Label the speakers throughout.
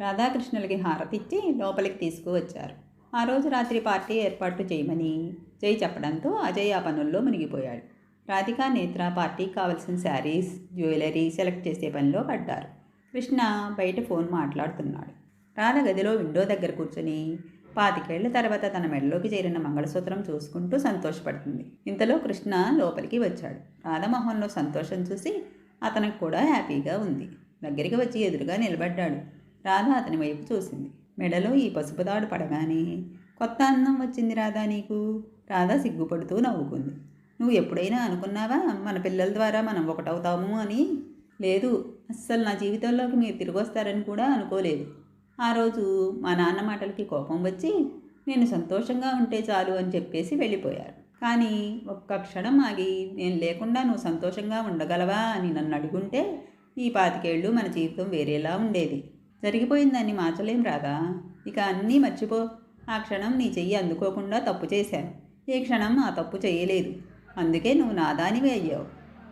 Speaker 1: రాధాకృష్ణులకి హారతిచ్చి లోపలికి తీసుకువచ్చారు. ఆ రోజు రాత్రి పార్టీ ఏర్పాట్లు చేయమని జై చెప్పడంతో అజయ్ ఆ పనుల్లో మునిగిపోయాడు. రాధిక నేత్ర పార్టీకి కావలసిన శారీస్ జ్యువెలరీ సెలెక్ట్ చేసే పనిలో పడ్డారు. కృష్ణ బయట ఫోన్ మాట్లాడుతున్నాడు. రాధ గదిలో విండో దగ్గర కూర్చొని పాతికేళ్ళ తర్వాత తన మెడలోకి చేరిన మంగళసూత్రం చూసుకుంటూ సంతోషపడుతుంది. ఇంతలో కృష్ణ లోపలికి వచ్చాడు. రాధమోహన్లో సంతోషం చూసి అతనికి కూడా హ్యాపీగా ఉంది. దగ్గరికి వచ్చి ఎదురుగా నిలబడ్డాడు. రాధ అతని వైపు చూసింది. మెడలో ఈ పసుపు తాడు పడగానే కొత్త అందం వచ్చింది రాధా నీకు? రాధ సిగ్గుపడుతూ నవ్వుకుంది. నువ్వు ఎప్పుడైనా అనుకున్నావా? మన పిల్లల ద్వారా మనం ఒకటవుతాము అని? లేదు. అస్సలు నా జీవితంలోకి మీరు తిరిగి వస్తారని కూడా అనుకోలేదు. ఆ రోజు మా నాన్న మాటలకి కోపం వచ్చి నేను సంతోషంగా ఉంటే చాలు అని చెప్పేసి వెళ్ళిపోయారు. కానీ ఒక్క క్షణం ఆగి నేను లేకుండా నువ్వు సంతోషంగా ఉండగలవా? అని నన్ను అడుగుంటే ఈ పాతికేళ్ళు మన జీవితం వేరేలా ఉండేది. జరిగిపోయిందాన్ని మార్చలేం రాదా ఇక అన్నీ మర్చిపో. ఆ క్షణం నీ చెయ్యి అందుకోకుండా తప్పు చేశాను. ఈ క్షణం ఆ తప్పు చేయలేదు. అందుకే నువ్వు నాదానివి అయ్యావు.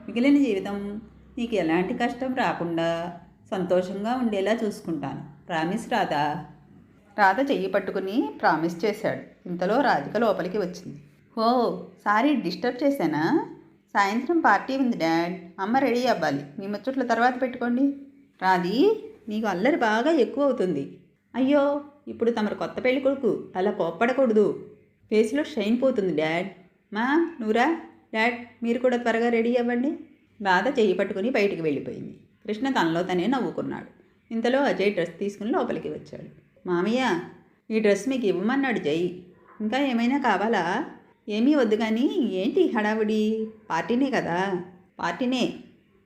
Speaker 1: మిగిలిన జీవితం నీకు ఎలాంటి కష్టం రాకుండా సంతోషంగా ఉండేలా చూసుకుంటాను. ప్రామిస్ రాదా రాధ చెయ్యి పట్టుకుని ప్రామిస్ చేశాడు. ఇంతలో రాధిక లోపలికి వచ్చింది. ఓ సారీ డిస్టర్బ్ చేశానా? సాయంత్రం పార్టీ ఉంది డాడ్. అమ్మ రెడీ అవ్వాలి. మీ ముచ్చట్ల తర్వాత పెట్టుకోండి. రాధి? నీకు అల్లరి బాగా ఎక్కువ అవుతుంది అయ్యో ఇప్పుడు తమరు కొత్త పెళ్ళి కొడుకు అలా కోప్పడకూడదు. ఫేస్లో షైన్ పోతుంది డాడ్. మా నువ్వురా? డాడ్ మీరు కూడా త్వరగా రెడీ అవ్వండి. బాధ చేయి పట్టుకుని బయటికి వెళ్ళిపోయింది. కృష్ణ తనలో తనే నవ్వుకున్నాడు. ఇంతలో అజయ్ డ్రెస్ తీసుకుని లోపలికి వచ్చాడు. మామయ్య ఈ డ్రెస్ మీకు ఇవ్వమన్నాడు జై. ఇంకా ఏమైనా కావాలా? ఏమీ వద్దు కానీ ఏంటి హడావిడి? పార్టీనే కదా. పార్టీనే.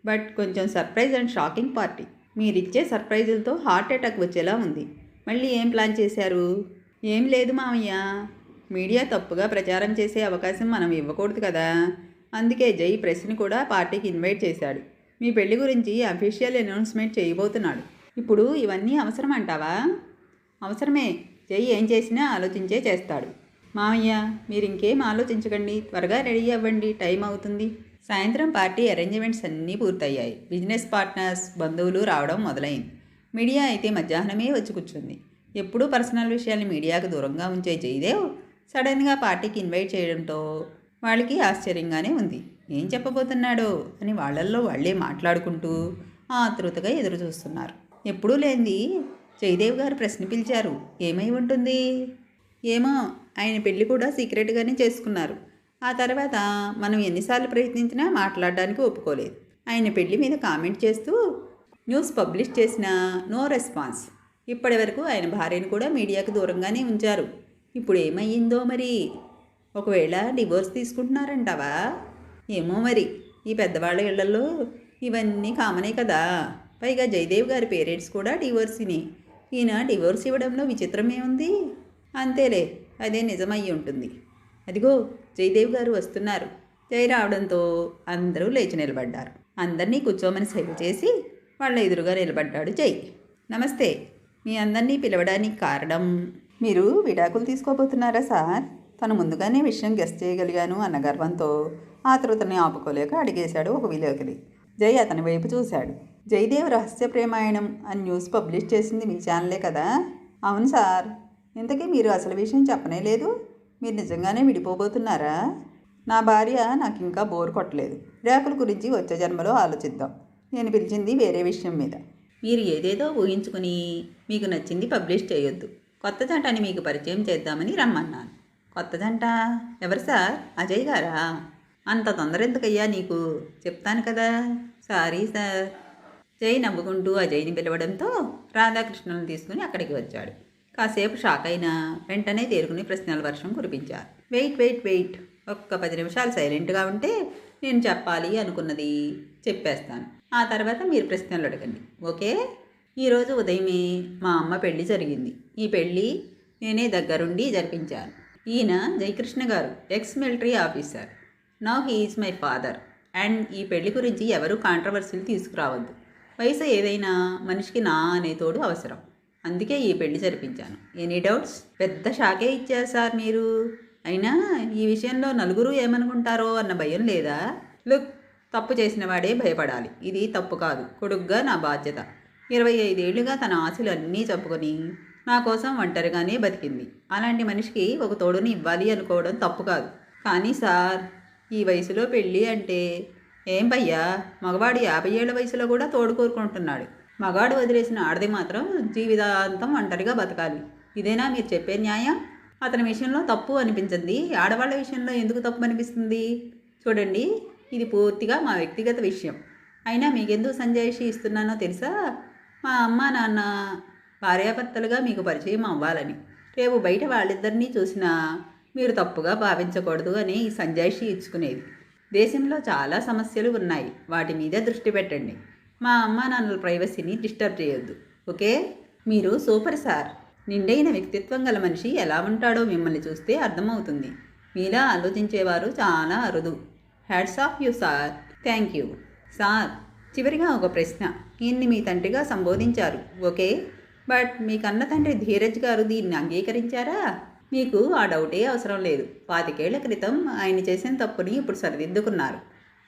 Speaker 1: బట్ కొంచెం సర్ప్రైజ్ అండ్ షాకింగ్ పార్టీ. మీరిచ్చే సర్ప్రైజులతో హార్ట్ అటాక్ వచ్చేలా ఉంది. మళ్ళీ ఏం ప్లాన్ చేశారు? ఏం లేదు మామయ్య. మీడియా తప్పుగా ప్రచారం చేసే అవకాశం మనం ఇవ్వకూడదు కదా. అందుకే జై ప్రెస్ని కూడా పార్టీకి ఇన్వైట్ చేశాడు. మీ పెళ్ళి గురించి అఫీషియల్ అనౌన్స్మెంట్ చేయబోతున్నాడు. ఇప్పుడు ఇవన్నీ అవసరం అంటావా? అవసరమే. జై ఏం చేసినా ఆలోచించే చేస్తాడు. మామయ్య మీరు ఇంకేం ఆలోచించకండి. త్వరగా రెడీ అవ్వండి. టైం అవుతుంది. సాయంత్రం పార్టీ అరేంజ్మెంట్స్ అన్నీ పూర్తయ్యాయి. బిజినెస్ పార్ట్నర్స్ బంధువులు రావడం మొదలైంది. మీడియా అయితే మధ్యాహ్నమే వచ్చి కూర్చుంది. ఎప్పుడూ పర్సనల్ విషయాన్ని మీడియాకు దూరంగా ఉంచే జయదేవ్ సడన్గా పార్టీకి ఇన్వైట్ చేయడంతో వాళ్ళకి ఆశ్చర్యంగానే ఉంది. ఏం చెప్పబోతున్నాడో? అని వాళ్ళల్లో వాళ్ళే మాట్లాడుకుంటూ ఆతృతగా ఎదురు చూస్తున్నారు ఎప్పుడూ లేనిది జయదేవ్ గారు ప్రశ్న పిలిచారు. ఏమై ఉంటుంది? ఏమో ఆయన పెళ్ళి కూడా సీక్రెట్గానే చేసుకున్నారు. ఆ తర్వాత మనం ఎన్నిసార్లు ప్రయత్నించినా మాట్లాడడానికి ఒప్పుకోలేదు. ఆయన పెళ్ళి మీద కామెంట్ చేస్తూ న్యూస్ పబ్లిష్ చేసిన నో రెస్పాన్స్. ఇప్పటి వరకు ఆయన భార్యను కూడా మీడియాకు దూరంగానే ఉంచారు. ఇప్పుడు ఏమయ్యిందో మరి? ఒకవేళ డివోర్స్ తీసుకుంటున్నారంటావా? ఏమో మరి. ఈ పెద్దవాళ్ళ ఇళ్ళలో ఇవన్నీ కామనే కదా. పైగా జయదేవ్ గారి పేరెంట్స్ కూడా డివోర్సీని. ఈయన డివోర్స్ ఇవ్వడంలో విచిత్రమే ఉంది అంతేలే అదే నిజమయ్యి ఉంటుంది అదిగో జయదేవ్ గారు వస్తున్నారు. జై రావడంతో అందరూ లేచి నిలబడ్డారు. అందరినీ కూర్చోమని సైగ చేసి వాళ్ళ ఎదురుగా నిలబడ్డాడు జై. నమస్తే మీ అందరినీ పిలవడానికి కారణం? మీరు విడాకులు తీసుకోబోతున్నారా సార్? తను ముందుగానే విషయం గెస్ట్ చేయగలిగాను అన్న గర్వంతో ఆతృతని ఆపుకోలేక అడిగేశాడు ఒక విలేకరి. జై అతని వైపు చూశాడు. జయదేవ్ రహస్య ప్రేమాయణం అని న్యూస్ పబ్లిష్ చేసింది మీ ఛానలే కదా? అవును సార్. ఇంతకీ మీరు అసలు విషయం చెప్పనే లేదు? మీరు నిజంగానే విడిపోబోతున్నారా? నా భార్య నాకు ఇంకా బోర్ కొట్టలేదు. రేకుల గురించి వచ్చే జన్మలో ఆలోచిద్దాం. నేను పిలిచింది వేరే విషయం మీద. మీరు ఏదేదో ఊహించుకుని మీకు నచ్చింది పబ్లిష్ చేయొద్దు. కొత్త జంటని మీకు పరిచయం చేద్దామని రమ్మన్నాను. కొత్త జంట? ఎవరు సార్? అజయ్ గారా? అంత తొందర ఎందుకయ్యా నీకు? చెప్తాను కదా. Sorry sir. జై నవ్వుకుంటూ అజయ్ని పిలవడంతో రాధాకృష్ణను తీసుకుని అక్కడికి వచ్చాడు. కాసేపు షాక్ అయినా వెంటనే తేరుకుని ప్రశ్నల వర్షం కురిపించారు. Wait wait wait. ఒక్క పది నిమిషాలు సైలెంట్గా ఉంటే నేను చెప్పాలి అనుకున్నది చెప్పేస్తాను. ఆ తర్వాత మీరు ప్రశ్నలు అడగండి. ఓకే? ఈరోజు ఉదయమే మా అమ్మ పెళ్ళి జరిగింది. ఈ పెళ్ళి నేనే దగ్గరుండి జరిపించాను. ఈయన జయకృష్ణ గారు ex military officer. Now he is my father. And ఈ పెళ్ళి గురించి ఎవరు కాంట్రవర్సీలు తీసుకురావద్దు. వయసు ఏదైనా మనిషికి నా అనే తోడు అవసరం. అందుకే ఈ పెళ్ళి జరిపించాను. ఎనీ డౌట్స్ పెద్ద షాకే ఇచ్చారు సార్ మీరు. అయినా ఈ విషయంలో నలుగురు ఏమనుకుంటారో అన్న భయం లేదా? లుక్ తప్పు చేసిన వాడే భయపడాలి. ఇది తప్పు కాదు. కొడుగ్గా నా బాధ్యత. ఇరవై ఐదేళ్ళుగా తన ఆశలు అన్నీ చెప్పుకొని నా కోసం ఒంటరిగానే బతికింది. అలాంటి మనిషికి ఒక తోడుని ఇవ్వాలి అనుకోవడం తప్పు కాదు. కానీ సార్ ఈ వయసులో పెళ్ళి అంటే ఏం భయ్యా? మగవాడు యాభై ఏళ్ళ వయసులో కూడా తోడు కోరుకుంటున్నాడు. మగాడు వదిలేసిన ఆడది మాత్రం జీవితాంతం ఒంటరిగా బతకాలి. ఇదేనా మీరు చెప్పే న్యాయం? అతని విషయంలో తప్పు అనిపించింది. ఆడవాళ్ళ విషయంలో ఎందుకు తప్పు అనిపిస్తుంది? చూడండి ఇది పూర్తిగా మా వ్యక్తిగత విషయం. అయినా మీకెందుకు సంజాయిషి ఇస్తున్నానో తెలుసా? మా అమ్మ నాన్న భార్యాభర్తలుగా మీకు పరిచయం అవ్వాలని. రేపు బయట వాళ్ళిద్దరినీ చూసినా మీరు తప్పుగా భావించకూడదు అని ఈ సంజాయిషి ఇచ్చుకునేది. దేశంలో చాలా సమస్యలు ఉన్నాయి. వాటి మీద దృష్టి పెట్టండి. మా అమ్మ నాన్నల ప్రైవసీని డిస్టర్బ్ చేయొద్దు ఓకే? మీరు సూపర్ సార్. నిండైన వ్యక్తిత్వం గల మనిషి ఎలా ఉంటాడో మిమ్మల్ని చూస్తే అర్థమవుతుంది. మీలా ఆలోచించేవారు చాలా అరుదు. Hats off you sir. Thank you. Sir చివరిగా ఒక ప్రశ్న. ఈయన్ని మీ తండ్రిగా సంబోధించారు ఓకే? బట్ మీ కన్న తండ్రి ధీరజ్ గారు దీన్ని అంగీకరించారా? మీకు ఆ డౌటే అవసరం లేదు. పాతికేళ్ళ క్రితం ఆయన చేసిన తప్పుని ఇప్పుడు సరిదిద్దుకున్నారు.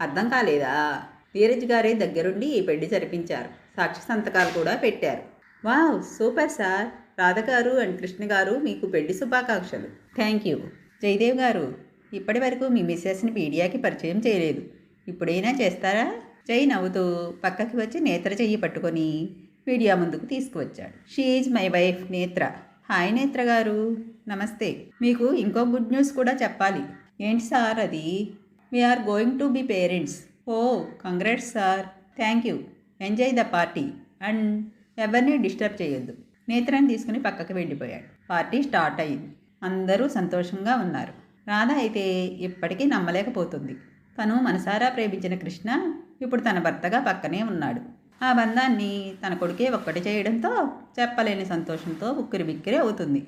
Speaker 1: అర్థం కాలేదా? ధీరజ్ గారే దగ్గరుండి ఈ పెళ్ళి జరిపించారు. సాక్షి సంతకాలు కూడా పెట్టారు. Wow super sir. రాధ గారు అండ్ కృష్ణ గారు మీకు పెళ్ళి శుభాకాంక్షలు. Thank you. జయదేవ్ గారు ఇప్పటి వరకు మీ మిస్సెస్ని మీడియాకి పరిచయం చేయలేదు. ఇప్పుడైనా చేస్తారా? జై నవ్వుతూ పక్కకి వచ్చి నేత్ర చెయ్యి పట్టుకొని మీడియా ముందుకు తీసుకువచ్చాడు. She is my wife Netra. Hi Netra గారు. నమస్తే. మీకు ఇంకో గుడ్ న్యూస్ కూడా చెప్పాలి. ఏంటి సార్ అది? We're going to be parents. Oh congrats sir thank you enjoy the party and ఎవరిని డిస్టర్బ్ చేయొద్దు. నేత్రాన్ని తీసుకుని పక్కకి వెళ్ళిపోయాడు. పార్టీ స్టార్ట్ అయింది. అందరూ సంతోషంగా ఉన్నారు. రాధ అయితే ఇప్పటికీ నమ్మలేకపోతుంది. తను మనసారా ప్రేమించిన కృష్ణ ఇప్పుడు తన భర్తగా పక్కనే ఉన్నాడు. ఆ బంధాన్ని తన కొడుకే ఒక్కటి చేయడంతో చెప్పలేని సంతోషంతో ఉక్కిరి బిక్కిరి అవుతుంది.